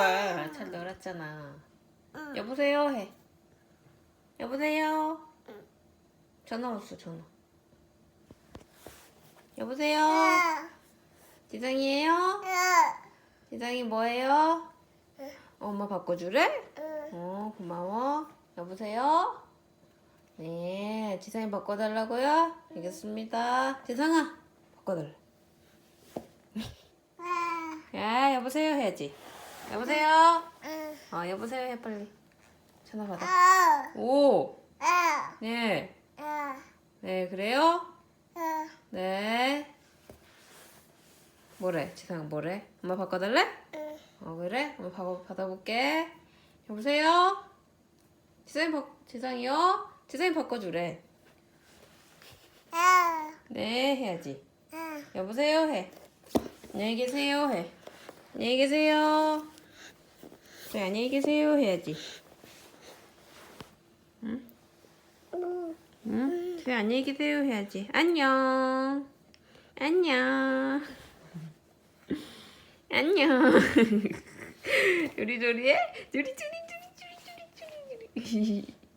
아, 잘 놀았잖아. 응. 여보세요 해. 여보세요. 응. 전화 왔어 전화. 여보세요. 지성이에요? 지성이 뭐예요? 어, 엄마 바꿔주래? 어 고마워. 여보세요? 네, 지성이 바꿔달라고요? 알겠습니다. 지성아, 바꿔달래. 야, 여보세요 해야지. 여보세요? 어, 여보세요 해 빨리. 전화 받아. 오, 네, 네 그래요? 네. 뭐래? 지성아 뭐래? 엄마 바꿔달래? 어 그래? 엄마 받아, 받아볼게. 여보세요? 지성이 바, 지성이요? 지성이 바꿔주래. 네 해야지. 여보세요 해. 안녕히 계세요 해. 안녕히 계세요. 그래 안녕히 계세요 해야지. 응? 응? 그래 안녕히 계세요 해야지. 안녕. 안녕. 안녕. 요리조리해? 요리조리 조리 조리 조리 조리 조리.